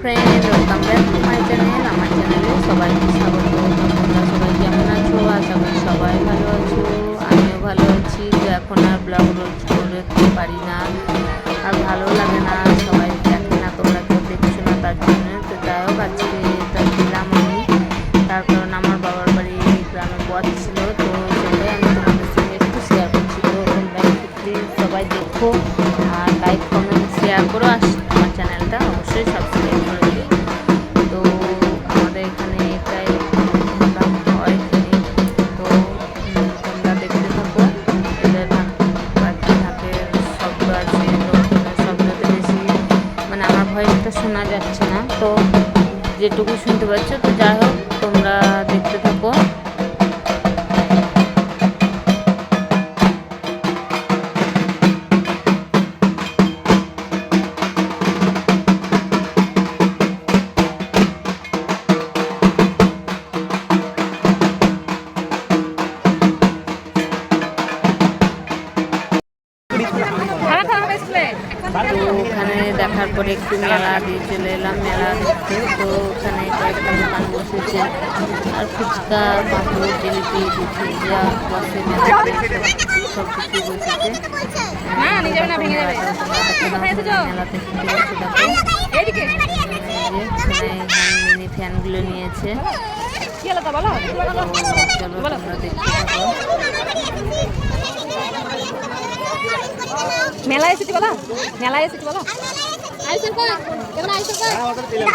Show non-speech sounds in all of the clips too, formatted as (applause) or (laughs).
Friend welcome back to my channel, আমার চ্যানেলে সবাইকে স্বাগত। তোমরা সবাই কেমন আছো? আশা করি সবাই ভালো আছো। আমিও ভালো আছি। তো এখন আর ব্লগ রোজ করতে পারি না। আর ভালো লাগে না, সবাই দেখে না, তোমরা কেউ দেখছ না তার জন্য। তো যাই হোক, আজকে দিলাম আমি। তার কারণ আমার বাবার বাড়ি গ্রামে বধ ছিল। তো সেটাই আমি তোমাদের সঙ্গে একটু শেয়ার করছি। তো তোমরা প্লিজ সবাই দেখো আর লাইক কমেন্ট শেয়ার করো। আর আমার চ্যানেলটা অবশ্যই সাবস্ক্রাইব ভয়েসটা শোনা যাচ্ছে না তো যেটুকু শুনতে পাচ্ছ তো যাই হোক তোমরা দেখতে থাকো। দেখার পরে একটু মেলা দিয়ে চলে এলাম মেলা দেখতে তো ওখানে কয়েকটা দোকান বসেছে আর ফুচকা পাঁপড় জিলিপি ভুজিয়া বসে মেলাতে সব কিছু বসেছে? মেলাতে যে মিনি ফ্যানগুলো নিয়েছে চলো তোমরা দেখতে মেলায় এসেছি বলো মেলায় এসেছি বলো ఐదు రూపాయలు ఇరవై ఐదు రూపాయలు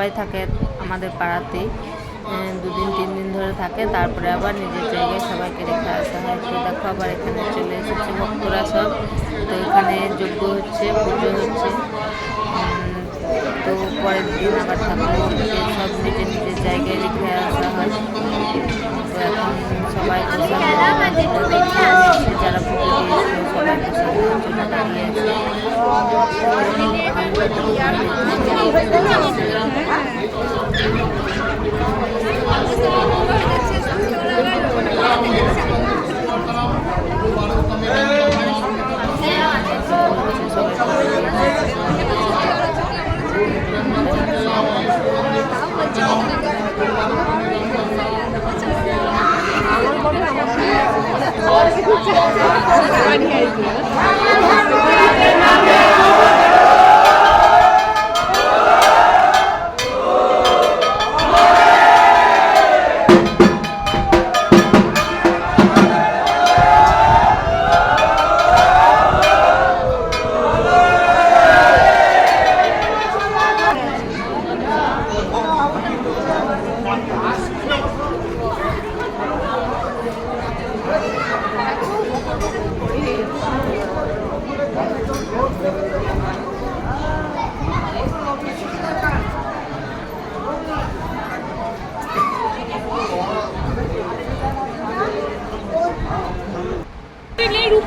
সবাই থাকে আমাদের পাড়াতেই আহ, দুদিন তিন দিন ধরে থাকে তারপরে আবার নিজের জায়গায় সবাইকে রেখে আসা হয়। তো দেখো আবার এখানে চলে এসেছে ভক্তরা সব। তো এখানে যজ্ঞ হচ্ছে পুজো হচ্ছে। তো পরের দিন আবার ঠাকুর সব নিজের নিজের জায়গায় রেখে আসা হয়। সবাই বসে আছে, যারা পুজো দিয়েছিল সবাই বসে খাওয়ার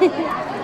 yeah (laughs)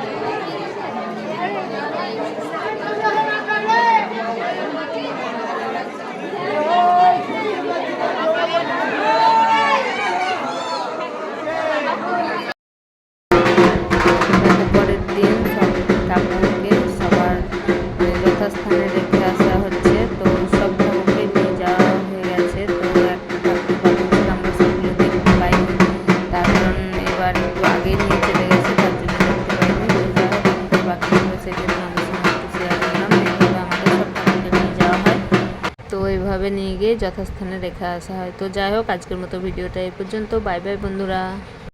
ঠিকভাবে নিয়ে গিয়ে যথাস্থানে রেখে আসা হয়। তো যাই হোক, আজকের মতো ভিডিওটা এই পর্যন্ত। বাই বাই বন্ধুরা।